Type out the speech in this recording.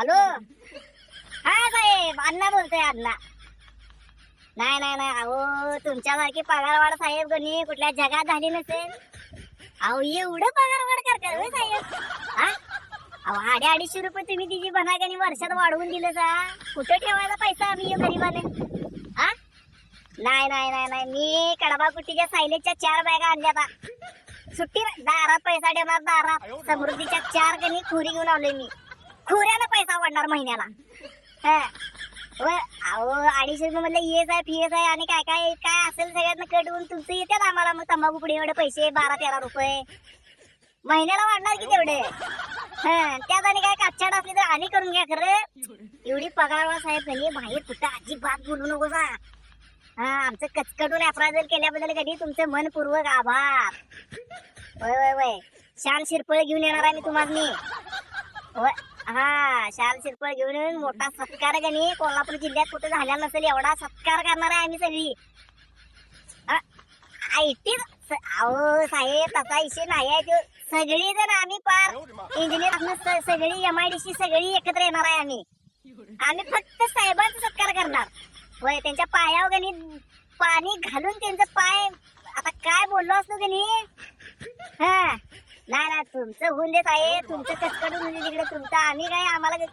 Hello? हा साहेब अण्णा बोलतोय अण्णा. नाही नाही नाही अहो तुमच्यासारखी पगारवाढ साहेब कोणी कुठल्या जगात झाली नसेल. अहो एवढं पगारवाढ करतात होय साहेब. हा? अहो अडे अडीचशे रुपये तुम्ही तिची बना आणि वर्षात वाढवून दिलं जा. कुठं ठेवायचा पैसा आम्ही गरीबाने हा? नाही नाही नाही नाही मी कडबा कुट्टीच्या सायलेजच्या चार बॅगा आणल्या आता सुट्टी दारात पैसा ठेवणार दारात. समृद्धीच्या चार गणी खुरी घेऊन आलोय मी. खुऱ्यानं पैसा वाढणार महिन्याला. व अहो अडीचशे रुपये म्हटलं येस आहे फीएस आहे आणि काय काय काय असेल सगळ्यांना कट होऊन तुमचं येतात आम्हाला. मग तंबाखू पुढे एवढे पैसे बारा तेरा रुपये. महिन्याला वाढणार की तेवढे? हा त्यात आणि काय कापछाट असली तर आणि करून घ्या खरं. एवढी पगारवाळ साहेब कधी बाहेर कुठं अजिबात बोलू नको जा हा आमचं कचकटून अप्राजल केल्याबद्दल कधी तुमचं मनपूर्वक आभार. वय वय वय. शान शिरपळ घेऊन येणार आहे मी तुम्हाला मी हा शाल शिरपळ घेऊन येऊन मोठा सत्कार गणे कोल्हापूर जिल्ह्यात कुठे झाला नसेल एवढा सत्कार करणार आहे आम्ही सगळी. आयटी अहो साहेब तसा इशे नाही आहे. तो सगळी जण आम्ही पार इंजिनियर सगळी एम आय डी सी सगळी एकत्र येणार आहे आम्ही. आम्ही फक्त साहेबांचा सत्कार करणार. होय त्यांच्या पायावर गणी पाणी घालून त्यांचं पाय आता काय बोललो असतो गणी हा. नाही नाही तुमचं होऊन देत आहे तुमचं कसकडून म्हणजे तिकडे तुमचं आम्ही काय आम्हाला